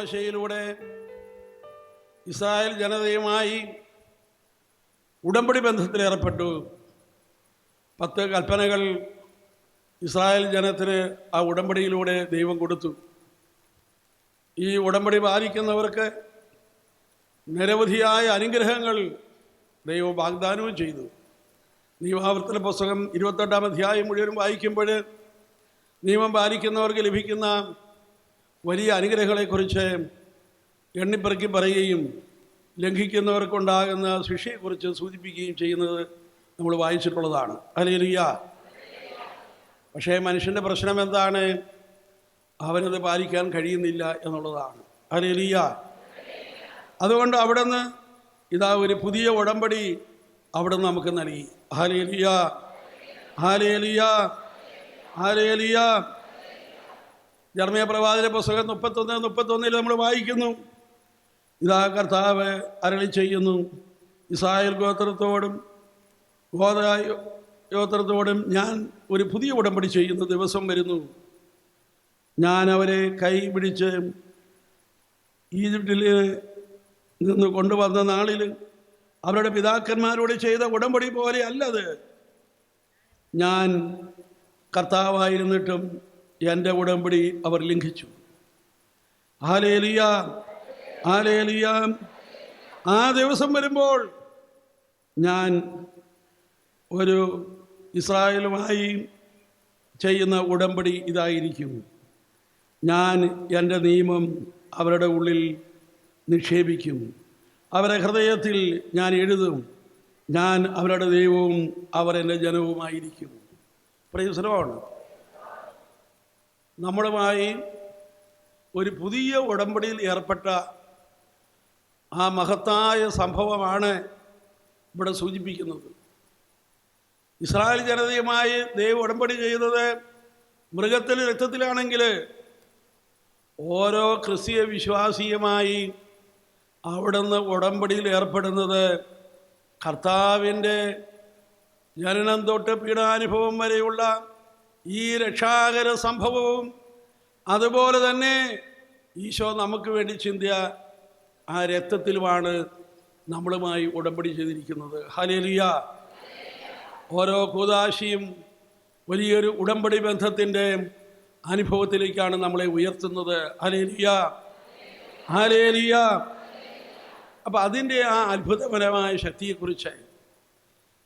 മോശയിലൂടെ Israel ജനതയുമായി ഉടമ്പടി ബന്ധത്തിലേർപ്പെട്ടു. പത്ത് കൽപ്പനകൾ ഇസ്രായേൽ ജനത്തിന് ആ ഉടമ്പടിയിലൂടെ ദൈവം കൊടുത്തു. ഈ ഉടമ്പടി പാലിക്കുന്നവർക്ക് നിരവധിയായ അനുഗ്രഹങ്ങൾ ദൈവം വാഗ്ദാനവും ചെയ്തു. നിയമാവർത്തന പുസ്തകം ഇരുപത്തെട്ടാം അധ്യായം മുഴുവനും വായിക്കുമ്പോൾ നിയമം പാലിക്കുന്നവർക്ക് ലഭിക്കുന്ന വലിയ അനുഗ്രഹങ്ങളെക്കുറിച്ച് എണ്ണിപ്പെറുക്കി പറയുകയും ലംഘിക്കുന്നവർക്കുണ്ടാകുന്ന ശിക്ഷയെക്കുറിച്ച് സൂചിപ്പിക്കുകയും ചെയ്യുന്നത് നമ്മൾ വായിച്ചിട്ടുള്ളതാണ്. അലേലിയ പക്ഷേ മനുഷ്യന്റെ പ്രശ്നം എന്താണ്? അവനത് പാലിക്കാൻ കഴിയുന്നില്ല എന്നുള്ളതാണ്. അലേലിയ അതുകൊണ്ട് അവിടെ നിന്ന് ഇതാ ഒരു പുതിയ ഉടമ്പടി അവിടെ നിന്ന് നമുക്ക് നൽകി. ഹാലേലിയ ഹാലേലിയ ഹാലേലിയ ജർമ്മയ പ്രവാചന പുസ്തകം മുപ്പത്തൊന്ന് മുപ്പത്തൊന്നിൽ നമ്മൾ വായിക്കുന്നു. ഇതാ കർത്താവ് അരളി ചെയ്യുന്നു. ഇസ്രായേൽ ഗോത്രത്തോടും ഗോത്ര ഗോത്രത്തോടും ഞാൻ ഒരു പുതിയ ഉടമ്പടി ചെയ്യുന്ന ദിവസം വരുന്നു. ഞാൻ അവരെ കൈ പിടിച്ച് ഈജിപ്തിൽ നിന്ന് കൊണ്ടുവന്ന നാളിൽ അവരുടെ പിതാക്കന്മാരോട് ചെയ്ത ഉടമ്പടി പോലെ അല്ലത്. ഞാൻ കർത്താവായിരുന്നിട്ടും എന്റെ ഉടമ്പടി അവർ ലംഘിച്ചു. ആലേലിയ ആലേലിയ ആ ദിവസം വരുമ്പോൾ ഞാൻ ഒരു ഇസ്രായേലുമായി ചെയ്യുന്ന ഉടമ്പടി ഇതായിരിക്കും. ഞാൻ എന്റെ നിയമം അവരുടെ ഉള്ളിൽ നിക്ഷേപിക്കും. അവരുടെ ഹൃദയത്തിൽ ഞാൻ എഴുതും. ഞാൻ അവരുടെ ദൈവവും അവർ ജനവുമായിരിക്കും. പ്രയോജനമാണ് നമ്മളുമായി ഒരു പുതിയ ഉടമ്പടിയിൽ ഏർപ്പെട്ട ആ മഹത്തായ സംഭവമാണ് ഇവിടെ സൂചിപ്പിക്കുന്നത്. ഇസ്രായേൽ ജനതയുമായി ദൈവ ഉടമ്പടി ചെയ്തത് മൃഗത്തിൽ രക്തത്തിലാണെങ്കിൽ ഓരോ ക്രിസ്തീയ വിശ്വാസിയുമായി അവിടുന്ന് ഉടമ്പടിയിൽ ഏർപ്പെടുന്നത് കർത്താവിന്റെ ജനനം തൊട്ട് പീഡാനുഭവം വരെയുള്ള ഈ രക്ഷാകര സംഭവവും അതുപോലെ തന്നെ ഈശോ നമുക്ക് വേണ്ടി ചിന്തിയ ആ രക്തത്തിലുമാണ് നമ്മളുമായി ഉടമ്പടി ചെയ്തിരിക്കുന്നത്. ഹലേലിയ ഓരോ കൂതാശിയും വലിയൊരു ഉടമ്പടി ബന്ധത്തിന്റെ അനുഭവത്തിലേക്കാണ് നമ്മളെ ഉയർത്തുന്നത്. ഹലേലിയ ഹലേലിയ അപ്പം അതിന്റെ ആ അത്ഭുതപരമായ ശക്തിയെക്കുറിച്ച്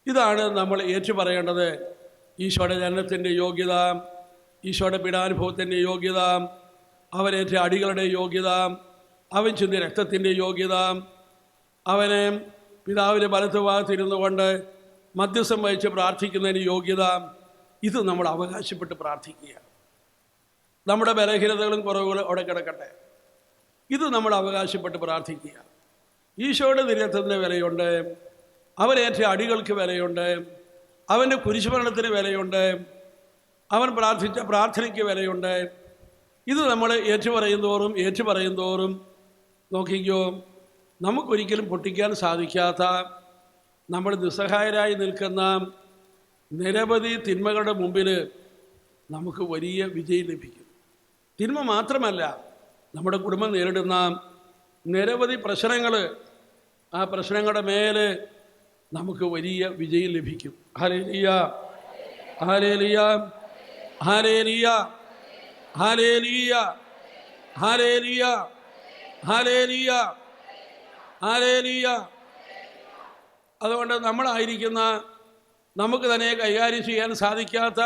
ഇതാണ് നമ്മൾ ഏറ്റുപറയേണ്ടത് ഈശോയുടെ ജനനത്തിന്റെ യോഗ്യത ഈശോയുടെ പീഡാനുഭവത്തിന്റെ യോഗ്യത അവനേറ്റ അടികളുടെ യോഗ്യത അവൻ ചിന്തിയ രക്തത്തിന്റെ യോഗ്യത അവനെ പിതാവിന്റെ വലത്ത് ഭാഗത്തിരുന്നു കൊണ്ട് മധ്യസ്ഥം വഹിച്ച് പ്രാർത്ഥിക്കുന്നതിന് യോഗ്യത ഇത് നമ്മൾ അവകാശപ്പെട്ട് പ്രാർത്ഥിക്കുക നമ്മുടെ ബലഹീനതകളും കുറവുകളും അവിടെ കിടക്കട്ടെ. ഇത് നമ്മൾ അവകാശപ്പെട്ട് പ്രാർത്ഥിക്കുക ഈശോയുടെ നിരത്തത്തിന് വിലയുണ്ട്. അവനേറ്റ അടികൾക്ക് വിലയുണ്ട്. അവന്റെ കുരിശുമരണത്തിന് വിലയുണ്ട്. അവൻ പ്രാർത്ഥിച്ച പ്രാർത്ഥനയ്ക്ക് വിലയുണ്ട്. ഇത് നമ്മൾ ഏറ്റുപറയും തോറും ഏറ്റുപറയും തോറും നോക്കിക്കോ നമുക്കൊരിക്കലും പൊട്ടിക്കാൻ സാധിക്കാത്ത നമ്മൾ നിസ്സഹായരായി നിൽക്കുന്ന നിരവധി തിന്മകളുടെ മുമ്പിൽ നമുക്ക് വലിയ വിജയം ലഭിക്കും. തിന്മ മാത്രമല്ല നമ്മുടെ കുടുംബം നേരിടുന്ന നിരവധി പ്രശ്നങ്ങൾ ആ പ്രശ്നങ്ങളുടെ മേലെ നമുക്ക് വലിയ വിജയം ലഭിക്കും. Hallelujah hallelujah hallelujah hallelujah hallelujah hallelujah hallelujah അതുകൊണ്ട് നമ്മളായിരിക്കുന്ന നമുക്ക് തന്നെ കൈകാര്യം ചെയ്യാൻ സാധിക്കാത്ത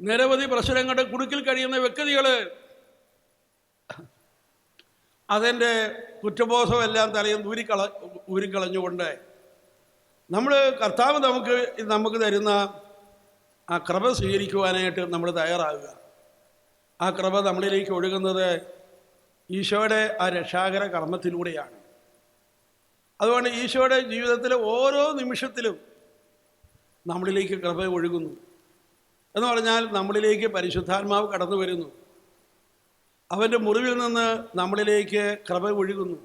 നിരവധി പ്രശ്നങ്ങളുടെ കുടുക്കിൽ കഴിയുന്ന വ്യക്തികൾ അതിന്റെ കുറ്റബോധമെല്ലാം തലയും ഊരിക്കള ഊരിക്കളഞ്ഞുകൊണ്ട് നമ്മൾ കർത്താവ് നമുക്ക് നമുക്ക് തരുന്ന ആ കൃപ സ്വീകരിക്കുവാനായിട്ട് നമ്മൾ തയ്യാറാകുക. ആ കൃപ നമ്മളിലേക്ക് ഒഴുകുന്നത് ഈശോയുടെ ആ രക്ഷാകര കർമ്മത്തിലൂടെയാണ്. അതുകൊണ്ട് ഈശോയുടെ ജീവിതത്തിലെ ഓരോ നിമിഷത്തിലും നമ്മളിലേക്ക് കൃപ ഒഴുകുന്നു. എന്ന് പറഞ്ഞാൽ നമ്മളിലേക്ക് പരിശുദ്ധാത്മാവ് കടന്നു വരുന്നു. അവന്റെ മുറിവിൽ നിന്ന് നമ്മളിലേക്ക് കൃപ ഒഴുകുന്നു.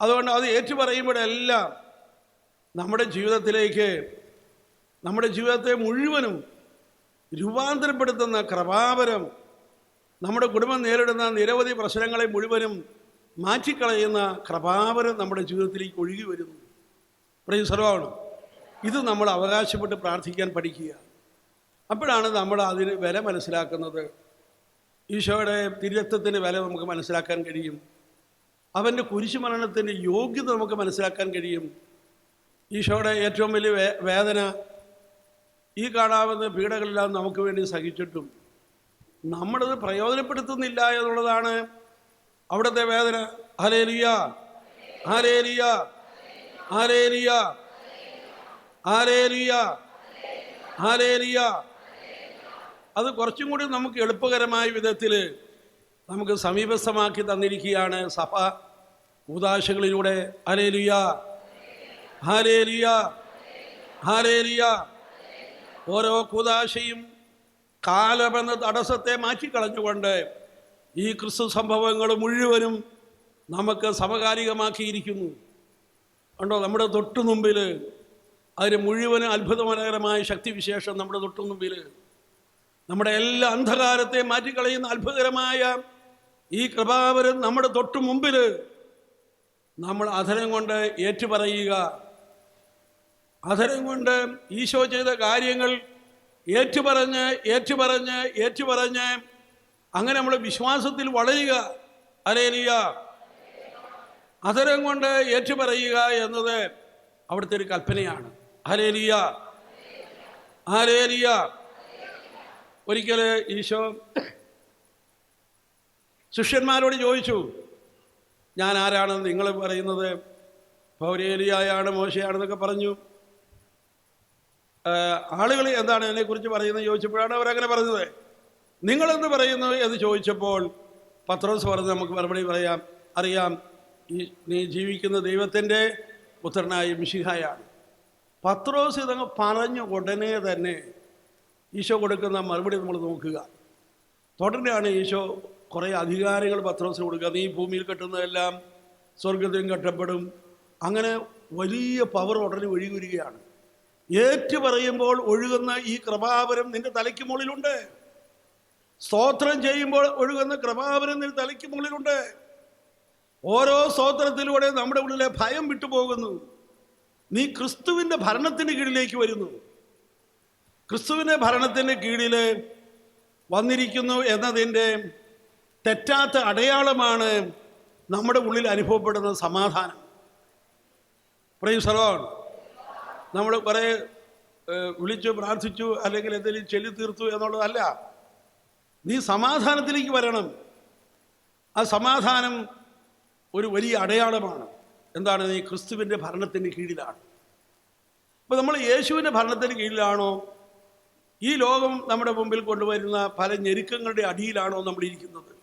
അതുകൊണ്ട് അത് ഏറ്റുപറയുമ്പോഴെല്ലാം നമ്മുടെ ജീവിതത്തിലേക്ക് നമ്മുടെ ജീവിതത്തെ മുഴുവനും രൂപാന്തരപ്പെടുത്തുന്ന കൃപാപരം നമ്മുടെ കുടുംബം നേരിടുന്ന നിരവധി പ്രശ്നങ്ങളെ മുഴുവനും മാറ്റിക്കളയുന്ന കൃപാവരം നമ്മുടെ ജീവിതത്തിലേക്ക് ഒഴുകി വരുന്നു. പ്രയുസരമാണ് ഇത് നമ്മൾ അവകാശപ്പെട്ട് പ്രാർത്ഥിക്കാൻ പഠിക്കുക. അപ്പോഴാണ് നമ്മൾ അതിന് വില മനസ്സിലാക്കുന്നത്. ഈശോയുടെ തിരുരക്തത്തിന്റെ വില നമുക്ക് മനസ്സിലാക്കാൻ കഴിയും. അവന്റെ കുരിശുമരണത്തിന്റെ യോഗ്യത നമുക്ക് മനസ്സിലാക്കാൻ കഴിയും. ഈശോയുടെ ഏറ്റവും വലിയ വേദന ഈ കാണാവുന്ന പീഡകളെല്ലാം നമുക്ക് വേണ്ടി സഹിച്ചിട്ടും നമ്മളത് പ്രയോജനപ്പെടുത്തുന്നില്ല എന്നുള്ളതാണ് അവിടുത്തെ വേദന. Hallelujah hallelujah hallelujah hallelujah hallelujah അത് കുറച്ചും കൂടി നമുക്ക് എളുപ്പകരമായ വിധത്തിൽ നമുക്ക് സമീപസ്ഥമാക്കി തന്നിരിക്കുകയാണ് സഭ ഉദാശകളിലൂടെ ഹലേലിയ ഓരോ കുദാശയും കാലമെന്ന തടസ്സത്തെ മാറ്റിക്കളഞ്ഞുകൊണ്ട് ഈ ക്രിസ്തു സംഭവങ്ങൾ മുഴുവനും നമുക്ക് സമകാലികമാക്കിയിരിക്കുന്നു. കണ്ടോ നമ്മുടെ തൊട്ടു മുമ്പിൽ അതിന് മുഴുവനും അത്ഭുതമനകരമായ ശക്തിവിശേഷം നമ്മുടെ തൊട്ടു മുമ്പിൽ. നമ്മുടെ എല്ലാ അന്ധകാരത്തെ മാറ്റിക്കളയുന്ന അത്ഭുതകരമായ ഈ കൃപാവരം നമ്മുടെ തൊട്ടു മുമ്പിൽ. നമ്മൾ അധരം കൊണ്ട് ഏറ്റുപറയുക അധരം കൊണ്ട് ഈശോ ചെയ്ത കാര്യങ്ങൾ ഏറ്റുപറഞ്ഞ് ഏറ്റുപറഞ്ഞ് ഏറ്റുപറഞ്ഞ് അങ്ങനെ നമ്മൾ വിശ്വാസത്തിൽ വളരുക. അലേലിയ അധരം കൊണ്ട് ഏറ്റുപറയുക എന്നത് അവിടുത്തെ ഒരു കൽപ്പനയാണ്. ഹലേലിയ ഹലേലിയ ഒരിക്കൽ ഈശോ ശിഷ്യന്മാരോട് ചോദിച്ചു ഞാൻ ആരാണെന്ന് നിങ്ങൾ പറയുന്നത്? പൗരേലിയായാണ് മോശയാണെന്നൊക്കെ പറഞ്ഞു. ആളുകൾ എന്താണ് എന്നെക്കുറിച്ച് പറയുന്നത് ചോദിച്ചപ്പോഴാണ് അവരങ്ങനെ പറഞ്ഞത്. നിങ്ങളെന്ത് പറയുന്നു എന്ന് ചോദിച്ചപ്പോൾ പത്രോസ് പറഞ്ഞ് നമുക്ക് മറുപടി പറയാം. അറിയാം ഈ നീ ജീവിക്കുന്ന ദൈവത്തിന്റെ പുത്രനായ മിഷിഹായാണ് പത്രോസ് ഇതങ്ങ് പറഞ്ഞ ഉടനെ തന്നെ ഈശോ കൊടുക്കുന്ന മറുപടി നമ്മൾ നോക്കുക. തുടർന്നാണ് ഈശോ കുറേ അധികാരങ്ങൾ പത്രോസിന് കൊടുക്കുക. നീ ഭൂമിയിൽ കെട്ടുന്നതെല്ലാം സ്വർഗത്തിലും കെട്ടപ്പെടും. അങ്ങനെ വലിയ പവർ ഉടനെ ഒഴുകി വരികയാണ് ഏറ്റു പറയുമ്പോൾ ഒഴുകുന്ന ഈ കൃപാവരം നിന്റെ തലയ്ക്ക് മുകളിലുണ്ട്. സ്തോത്രം ചെയ്യുമ്പോൾ ഒഴുകുന്ന കൃപാവരം നിന്റെ തലയ്ക്ക് മുകളിലുണ്ട്. ഓരോ സ്തോത്രത്തിലൂടെ നമ്മുടെ ഉള്ളിലെ ഭയം വിട്ടുപോകുന്നു. നീ ക്രിസ്തുവിന്റെ ഭരണത്തിന് കീഴിലേക്ക് വരുന്നു. ക്രിസ്തുവിന്റെ ഭരണത്തിന്റെ കീഴിൽ വന്നിരിക്കുന്നു എന്നതിന്റെ തെറ്റാത്ത അടയാളമാണ് നമ്മുടെ ഉള്ളിൽ അനുഭവപ്പെടുന്ന സമാധാനം. പ്രൈസലോൺ നമ്മൾ കുറേ വിളിച്ചു പ്രാർത്ഥിച്ചു അല്ലെങ്കിൽ എന്തെങ്കിലും ചെല്ലി തീർത്തു എന്നുള്ളതല്ല. നീ സമാധാനത്തിലേക്ക് വരണം. ആ സമാധാനം ഒരു വലിയ അടയാളമാണ്. എന്താണ്? നീ ക്രിസ്തുവിന്റെ ഭരണത്തിന്റെ കീഴിലാണ്. അപ്പോൾ നമ്മൾ യേശുവിന്റെ ഭരണത്തിന് കീഴിലാണോ? ഈ ലോകം നമ്മുടെ മുമ്പിൽ കൊണ്ടുവരുന്ന പല ഞെരുക്കങ്ങളുടെ അടിയിലാണോ നമ്മൾ ഇരിക്കുന്നത്?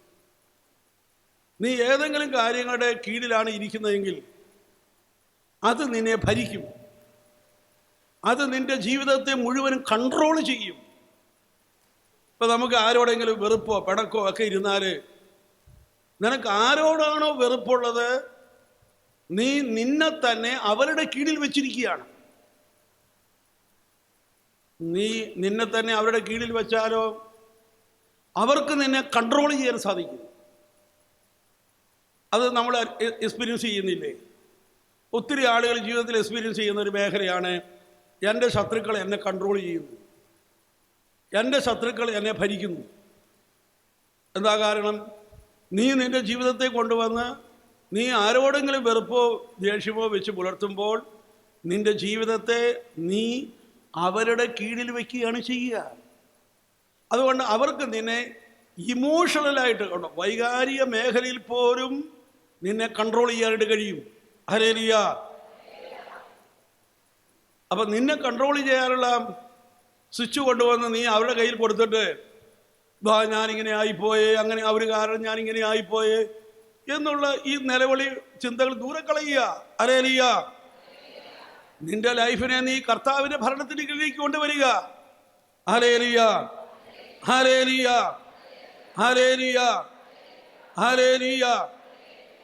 നീ ഏതെങ്കിലും കാര്യങ്ങളുടെ കീഴിലാണ് ഇരിക്കുന്നതെങ്കിൽ അത് നിന്നെ ഭരിക്കും. അത് നിന്റെ ജീവിതത്തെ മുഴുവനും കൺട്രോൾ ചെയ്യും. ഇപ്പം നമുക്ക് ആരോടെങ്കിലും വെറുപ്പോ പിണക്കോ ഒക്കെ ഇരുന്നാൽ നിനക്ക് ആരോടാണോ വെറുപ്പുള്ളത്? നീ നിന്നെ തന്നെ അവരുടെ കീഴിൽ വെച്ചിരിക്കുകയാണ്. നീ നിന്നെ തന്നെ അവരുടെ കീഴിൽ വെച്ചാലോ? അവർക്ക് നിന്നെ കൺട്രോൾ ചെയ്യാൻ സാധിക്കും. അത് നമ്മൾ എക്സ്പീരിയൻസ് ചെയ്യുന്നില്ലേ? ഒത്തിരി ആളുകൾ ജീവിതത്തിൽ എക്സ്പീരിയൻസ് ചെയ്യുന്ന ഒരു മേഖലയാണ് എന്റെ ശത്രുക്കൾ എന്നെ കൺട്രോൾ ചെയ്യുന്നു. എന്റെ ശത്രുക്കൾ എന്നെ ഭരിക്കുന്നു. എന്താ കാരണം? നീ നിന്റെ ജീവിതത്തെ കൊണ്ടുവന്ന് നീ ആരോടെങ്കിലും വെറുപ്പോ ദേഷ്യമോ വെച്ച് പുലർത്തുമ്പോൾ നിന്റെ ജീവിതത്തെ നീ അവരുടെ കീഴിൽ വയ്ക്കുകയാണ് ചെയ്യുക. അതുകൊണ്ട് അവർക്ക് നിന്നെ ഇമോഷണലായിട്ട് കണ്ടോ വൈകാരിക മേഖലയിൽ പോലും നിന്നെ കൺട്രോൾ ചെയ്യാനായിട്ട് കഴിയും. ഹരേലിയ അപ്പം നിന്നെ കൺട്രോൾ ചെയ്യാനുള്ള സ്വിച്ച് കൊണ്ടുവന്ന് നീ അവരുടെ കയ്യിൽ കൊടുത്തിട്ട് ബാ ഞാനിങ്ങനെ ആയിപ്പോയേ അങ്ങനെ അവർ കാരണം ഞാനിങ്ങനെ ആയിപ്പോയേ എന്നുള്ള ഈ നിലവിളി ചിന്തകൾ ദൂരെ കളയുക. അരേലിയ നിന്റെ ലൈഫിനെ നീ കർത്താവിന്റെ ഭരണത്തിന് കീഴിലേക്ക് കൊണ്ടുവരിക. Hallelujah hallelujah hallelujah hallelujah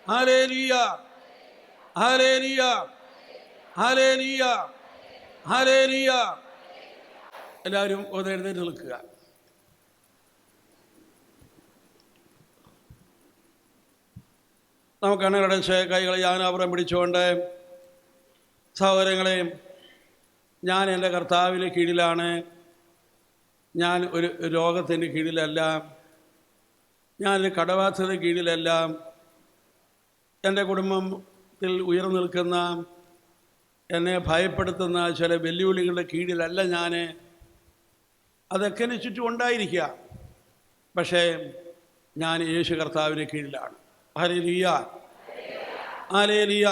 hallelujah hallelujah hallelujah ഹരേലിയ എല്ലാവരും ഒന്ന് നിൽക്കുക. നമുക്ക് കണ്ണുകടച്ച് കൈകളെ ഞാനാപുറം പിടിച്ചുകൊണ്ട് സഹോദരങ്ങളെ ഞാൻ എന്റെ കർത്താവിന് കീഴിലാണ്. ഞാൻ ഒരു രോഗത്തിന് കീഴിലല്ല. ഞാൻ കടബാധ്യത കീഴിലല്ല. എന്റെ കുടുംബത്തിൽ ഉയർന്നു നിൽക്കുന്ന എന്നെ ഭയപ്പെടുത്തുന്ന ചില വെല്ലുവിളികളുടെ കീഴിലല്ല ഞാൻ അതൊക്കെ എന്നെ ചുറ്റും ഉണ്ടായിരിക്കുക പക്ഷേ ഞാൻ യേശു കർത്താവിന്റെ കീഴിലാണ്. ഹരേലിയ ആലേലിയ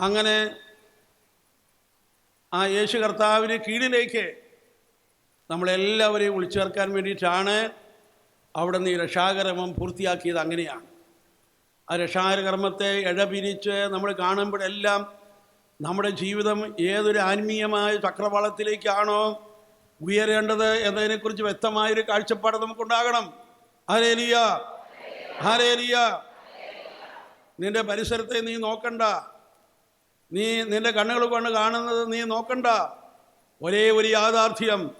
അങ്ങനെ ആ യേശു കർത്താവിന്റെ കീഴിലേക്ക് നമ്മളെല്ലാവരെയും വിളിച്ചേർക്കാൻ വേണ്ടിയിട്ടാണ് അവിടെ നിന്ന് ഈ രക്ഷാകരമം പൂർത്തിയാക്കിയത് അങ്ങനെയാണ്. ആ രക്ഷാകർമ്മത്തെ ഇഴപിരിച്ച് നമ്മൾ കാണുമ്പോഴെല്ലാം നമ്മുടെ ജീവിതം ഏതൊരു ആത്മീയമായ ചക്രവാളത്തിലേക്കാണോ ഉയരേണ്ടത് എന്നതിനെക്കുറിച്ച് വ്യക്തമായൊരു കാഴ്ചപ്പാട് നമുക്കുണ്ടാകണം. ഹരേലിയ ഹരേലിയ നിന്റെ പരിസരത്തെ നീ നോക്കണ്ട. നീ നിന്റെ കണ്ണുകൾ കൊണ്ട് കാണുന്നത് നീ നോക്കണ്ട. ഒരേ ഒരു യാഥാർത്ഥ്യം.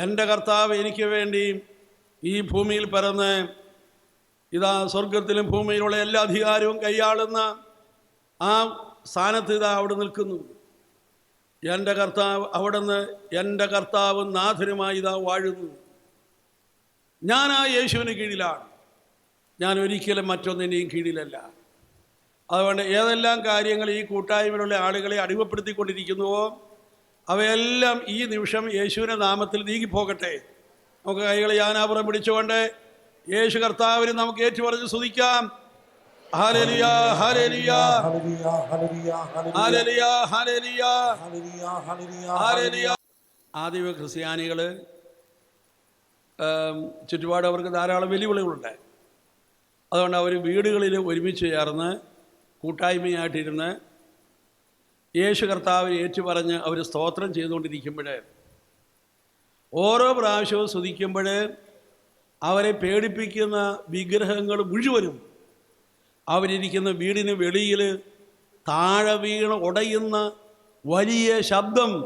എന്റെ കർത്താവ് എനിക്ക് വേണ്ടി ഈ ഭൂമിയിൽ പിറന്ന് ഇതാ സ്വർഗത്തിലും ഭൂമിയിലുള്ള എല്ലാ അധികാരവും കൈയാളുന്ന ആ സ്ഥാനത്ത് ഇതാ അവിടെ നിൽക്കുന്നു. എന്റെ കർത്താവ് അവിടുന്ന് എന്റെ കർത്താവ് നാഥനുമായി ഇതാ വാഴുന്നു. ഞാൻ ആ യേശുവിന് കീഴിലാണ്. ഞാൻ ഒരിക്കലും മറ്റൊന്നിന്റെയും കീഴിലല്ല. അതുകൊണ്ട് ഏതെല്ലാം കാര്യങ്ങൾ ഈ കൂട്ടായ്മയിലുള്ള ആളുകളെ അടിമപ്പെടുത്തിക്കൊണ്ടിരിക്കുന്നുവോ അവയെല്ലാം ഈ നിമിഷം യേശുവിന്റെ നാമത്തിൽ നീങ്ങിപ്പോകട്ടെ. നമുക്ക് കൈകൾ യാനാപുറം പിടിച്ചുകൊണ്ട് യേശു കർത്താവിന് നമുക്ക് ഏറ്റുപറഞ്ഞ് സ്തുതിക്കാം. ഹാലലിയ ക്രിസ്ത്യാനികൾ ചുറ്റുപാട് അവർക്ക് ധാരാളം വെല്ലുവിളികളുണ്ട്. അതുകൊണ്ട് അവർ വീടുകളിൽ ഒരുമിച്ച് ചേർന്ന് കൂട്ടായ്മയായിട്ടിരുന്ന് യേശു കർത്താവിനെ ഏറ്റുപറഞ്ഞ് അവർ സ്തോത്രം ചെയ്തുകൊണ്ടിരിക്കുമ്പോൾ ഓരോ പ്രാവശ്യവും സ്തുതിക്കുമ്പോൾ അവരെ പേടിപ്പിക്കുന്ന വിഗ്രഹങ്ങൾ മുഴുവനും അവരിരിക്കുന്ന വീടിന് വെളിയിൽ താഴെ വീണ് ഉടയുന്ന വലിയ ശബ്ദം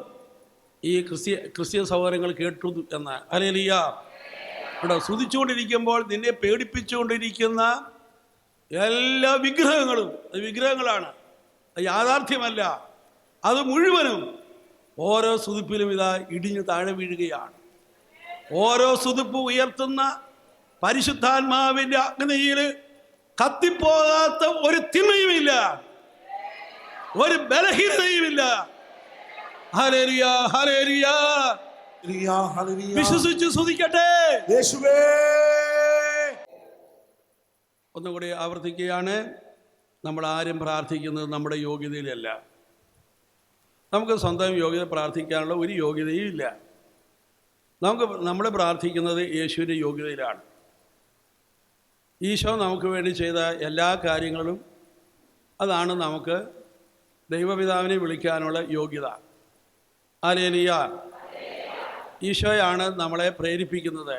ഈ ക്രിസ്ത്യ ക്രിസ്ത്യൻ സഹോദരങ്ങൾ കേട്ടു എന്ന. അലേലിയ ഇവിടെ സ്തുതിച്ചുകൊണ്ടിരിക്കുമ്പോൾ നിന്നെ പേടിപ്പിച്ചുകൊണ്ടിരിക്കുന്ന എല്ലാ വിഗ്രഹങ്ങളും വിഗ്രഹങ്ങളാണ്. യാഥാർത്ഥ്യമല്ല. അത് മുഴുവനും ഓരോ സ്തുതിപ്പിലും ഇതാ ഇടിഞ്ഞ് താഴെ വീഴുകയാണ്. ഓരോ സുതുപ്പ് ഉയർത്തുന്ന പരിശുദ്ധാത്മാവിന്റെ അഗ്നിയിൽ കത്തിപ്പോകാത്ത ഒരു തിന്മയുമില്ല. ഒരു ബലഹീനതയുമില്ല. ഹലേരിയ ഹലേരിയ. വിശ്വസിച്ച് സ്തുതിക്കട്ടെ. യേശുവേ. ഒന്നുകൂടി ആവർത്തിക്കുകയാണ്. നമ്മൾ ആരും പ്രാർത്ഥിക്കുന്നത് നമ്മുടെ യോഗ്യതയിലല്ല. നമുക്ക് സ്വന്തം യോഗ്യത പ്രാർത്ഥിക്കാനുള്ള ഒരു യോഗ്യതയും ഇല്ല. നമുക്ക് നമ്മൾ പ്രാർത്ഥിക്കുന്നത് യേശുവിന്റെ യോഗ്യതയിലാണ്. ഈശോ നമുക്ക് വേണ്ടി ചെയ്ത എല്ലാ കാര്യങ്ങളും അതാണ് നമുക്ക് ദൈവപിതാവിനെ വിളിക്കാനുള്ള യോഗ്യത. ആലേലിയ ഈശോയാണ് നമ്മളെ പ്രേരിപ്പിക്കുന്നത്.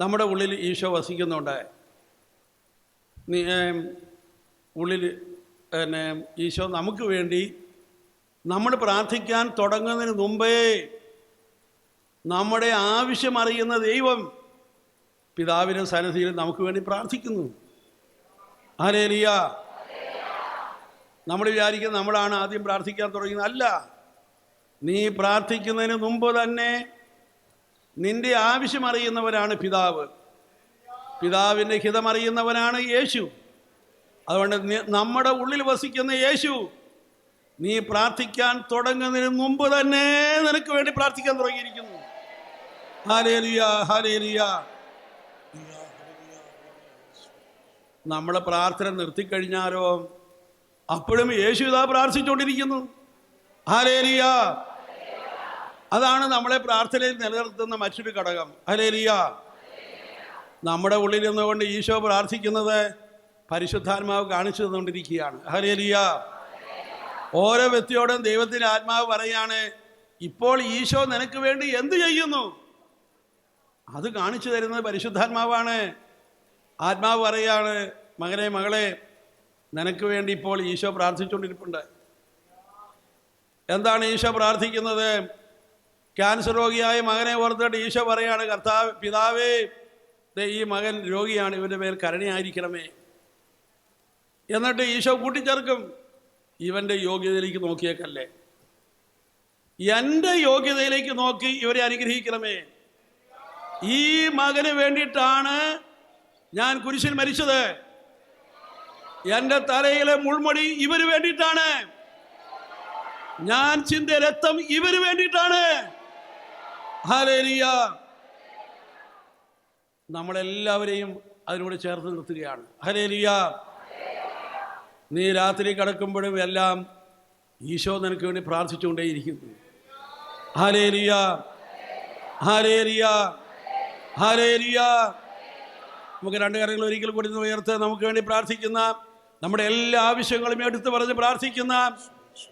നമ്മുടെ ഉള്ളിൽ ഈശോ വസിക്കുന്നുണ്ട്. ഉള്ളിൽ പിന്നെ ഈശോ നമുക്ക് വേണ്ടി നമ്മൾ പ്രാർത്ഥിക്കാൻ തുടങ്ങുന്നതിന് മുമ്പേ നമ്മുടെ ആവശ്യം അറിയുന്ന ദൈവം പിതാവിനും സന്നിധിയിൽ നമുക്ക് വേണ്ടി പ്രാർത്ഥിക്കുന്നു. ആരേലിയ നമ്മൾ വിചാരിക്കുന്ന നമ്മളാണ് ആദ്യം പ്രാർത്ഥിക്കാൻ തുടങ്ങിയത് അല്ല നീ പ്രാർത്ഥിക്കുന്നതിന് മുമ്പ് തന്നെ നിന്റെ ആവശ്യം അറിയുന്നവരാണ് പിതാവ്. പിതാവിന്റെ ഹിതമറിയുന്നവനാണ് യേശു. അതുകൊണ്ട് നമ്മുടെ ഉള്ളിൽ വസിക്കുന്ന യേശു നീ പ്രാർത്ഥിക്കാൻ തുടങ്ങുന്നതിന് മുമ്പ് തന്നെ നിനക്ക് വേണ്ടി പ്രാർത്ഥിക്കാൻ തുടങ്ങിയിരിക്കുന്നു. നമ്മളെ പ്രാർത്ഥന നിർത്തിക്കഴിഞ്ഞാലോ? അപ്പോഴും യേശു ഇതാ പ്രാർത്ഥിച്ചുകൊണ്ടിരിക്കുന്നു. ഹാലേലിയ. അതാണ് നമ്മളെ പ്രാർത്ഥനയിൽ നിലനിർത്തുന്ന മറ്റൊരു ഘടകം. ഹലേലിയ. നമ്മുടെ ഉള്ളിൽ നിന്നുകൊണ്ട് ഈശോ പ്രാർത്ഥിക്കുന്നത് പരിശുദ്ധാത്മാവ് കാണിച്ചു തന്നുകൊണ്ടിരിക്കുകയാണ്. ഹലേലിയ. ഓരോ വ്യക്തിയോടും ദൈവത്തിന്റെ ആത്മാവ് പറയാണ് ഇപ്പോൾ ഈശോ നിനക്ക് വേണ്ടി എന്ത് ചെയ്യുന്നു? അത് കാണിച്ചു തരുന്നത് പരിശുദ്ധാത്മാവാണ്. ആത്മാവ് പറയാണ് മകനെ മകളെ നിനക്ക് വേണ്ടി ഇപ്പോൾ ഈശോ പ്രാർത്ഥിച്ചുകൊണ്ടിരിപ്പുണ്ട്. എന്താണ് ഈശോ പ്രാർത്ഥിക്കുന്നത്? ക്യാൻസർ രോഗിയായ മകനെ ഓർത്തിട്ട് ഈശോ പറയാണ് കർത്താവ് പിതാവേ ഈ മകൻ രോഗിയാണ് ഇവന്റെ മേൽ കരുണയായിരിക്കണമേ. എന്നിട്ട് ഈശോ കൂട്ടിച്ചേർക്കും. ഇവന്റെ യോഗ്യതയിലേക്ക് നോക്കിയേക്കല്ലേ. എന്റെ യോഗ്യതയിലേക്ക് നോക്കി ഇവരെ അനുഗ്രഹിക്കണമേ. ഈ മകന് വേണ്ടിയിട്ടാണ് ഞാൻ കുരിശിൽ മരിച്ചത്. എന്റെ തലയിലെ മുൾമുടി ഇവന് വേണ്ടിയിട്ടാണ്. ഞാൻ ചിന്ത രക്തം ഇവന് വേണ്ടിയിട്ടാണ്. ഹാലേലിയ നമ്മളെല്ലാവരെയും അതിനോട് ചേർത്ത് നിർത്തുകയാണ്. ഹലേലിയ നീ രാത്രി കിടക്കുമ്പോഴും എല്ലാം ഈശോ നിനക്ക് വേണ്ടി പ്രാർത്ഥിച്ചുകൊണ്ടേയിരിക്കുന്നു. ഹലേലിയ ഹാലേലിയ നമുക്ക് രണ്ട് കാര്യങ്ങൾ ഒരിക്കൽ കൂടി ഉയർത്ത് നമുക്ക് വേണ്ടി പ്രാർത്ഥിക്കുന്ന നമ്മുടെ എല്ലാ ആവശ്യങ്ങളും എടുത്തു പറഞ്ഞ് പ്രാർത്ഥിക്കുന്ന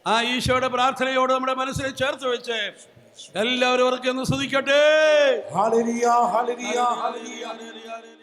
ആ ഈശോയുടെ പ്രാർത്ഥനയോട് നമ്മുടെ മനസ്സിനെ ചേർത്ത് വെച്ച് എല്ലാവരും ഒന്ന് ശ്രദ്ധിക്കട്ടെ ഹല്ലേലൂയ, ഹല്ലേലൂയ.